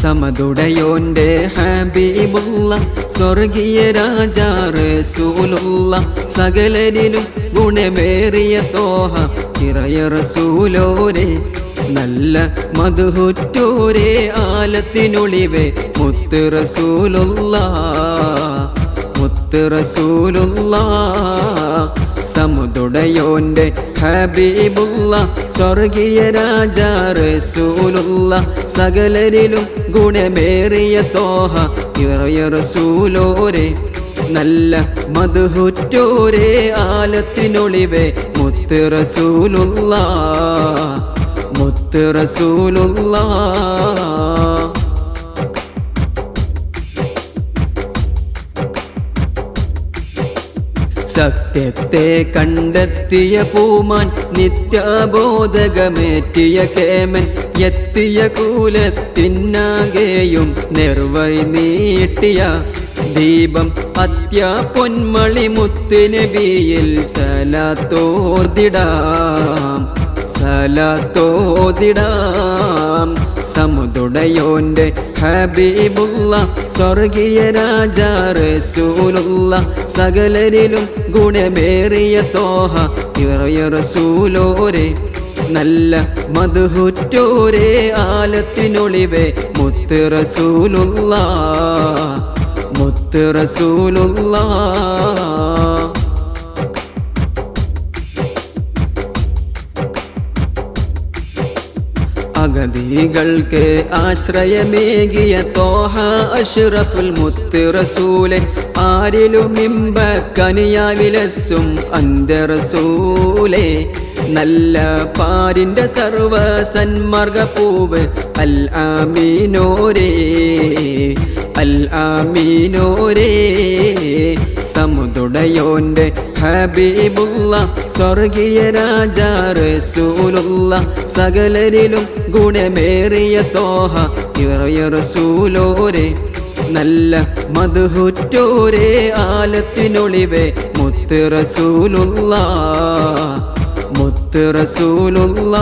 സമതുടയോന്റെ ഹബീബുള്ള സ്വർഗീയ രാജാ റസൂലുള്ള സകലരിലും ഗുണമേറിയ തോഹ ഇറയ റസൂലോരെ നല്ല മധുഹുറ്റോരെ ആലത്തിനൊളിവേ മുത്ത് റസൂലുള്ള മുത്ത് റസൂലുള്ള സമുദുടയോന്റെ ഹബീബുള്ള സ്വർഗീയ രാജാ റസൂലുള്ള സകലരിലും ഗുണമേറിയ തോഹ ഇറയ റസൂലോരെ നല്ല മധുഹുറ്റോരെ ആലത്തിനൊളിവേ മുത്ത് റസൂലുള്ള മുത്ത് റസൂലുള്ള. സത്യത്തെ കണ്ടെത്തിയ പൂമാൻ നിത്യബോധകമേറ്റിയ കേമൻ എത്തിയ കൂലത്തിനാകെയും നിർവൈ നീട്ടിയ ദീപം അത്യ പൊന്മളി മുത്തുനബിയിൽ സലാത്തോതിടാം സലാത്തോതിടാം സമുദുടയോന്റെ ഹബീബുള്ള സ്വർഗീയ രാജാ റസൂലുള്ള സകലരിലും ഗുണമേറിയ തോഹ ഇറയ റസൂലോരെ നല്ല മധുഹുറ്റോരെ ആലത്തിനൊളിവേ മുത്ത് റസൂലുള്ള മുത്ത് റസൂലുള്ള. അഗതികൾക്ക് ആശ്രയമേകിയ തോഹ അഷ്റഫുൽ മുത്ത് റസൂലെ. ആരിലും ഇമ്പ കനിയാവിലസും അന്ത റസൂലെ. നല്ല പാരിന്റെ സർവ സന്മാർഗ പൂവ് അൽ ആമീനോരേ അൽ ആമീനോരേ. സമുദുടയോന്റെ ഹബീബുള്ള സ്വർഗീയ രാജാ റസൂലുള്ള സകലരിലും ഗുണമേറിയ തോഹ ഇറയ റസൂലോരെ. നല്ല മധുഹുറ്റോരെ ആലത്തിനൊളിവേ മുത്ത് റസൂലുള്ള. മുത്ത് റസൂലുള്ള.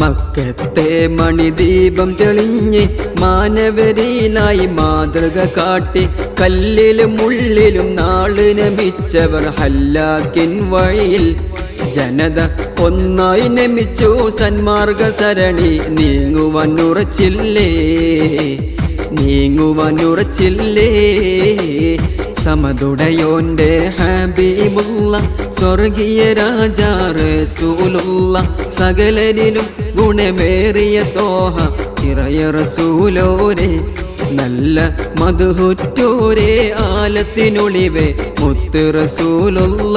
മക്കത്തെ മണിദീപം തെളിഞ്ഞ് മാനവരിലായി മാതൃക കാട്ടി കല്ലിലും ഉള്ളിലും നാളിന് മിച്ചവർ ഹല്ലാക്കിൻ വഴിയിൽ. ജനത ഒന്നായി നമിച്ചു സന്മാർഗ സരണി നീങ്ങുവാൻ ഉറച്ചില്ലേ? നീങ്ങുവാൻ ഉറച്ചില്ലേ സമതുടയോന്റെ ഹബീബുള്ള സ്വർഗീയ രാജാ റസൂലുള്ള സകലരിലും ഗുണമേറിയ തോഹ ഇറയ റസൂലോരെ നല്ല മധുഹുറ്റോരെ ആലത്തിനൊളിവേ മുത്ത് റസൂലുള്ള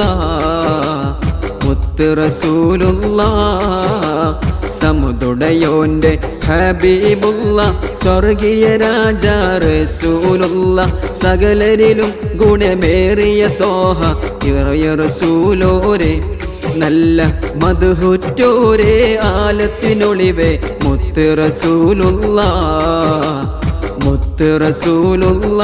മുത്ത് റസൂലുള്ള. സമുദുടയോന്റെ ഹബീബുള്ള സ്വർഗീയ രാജാ റസൂലുള്ള സകലരിലും ഗുണമേറിയ തോഹ ഇറയ റസൂലോരെ നല്ല മധുഹുറ്റോരെ ആലത്തിനൊളിവേ മുത്ത് റസൂലുള്ള മുത്ത് റസൂലുള്ള.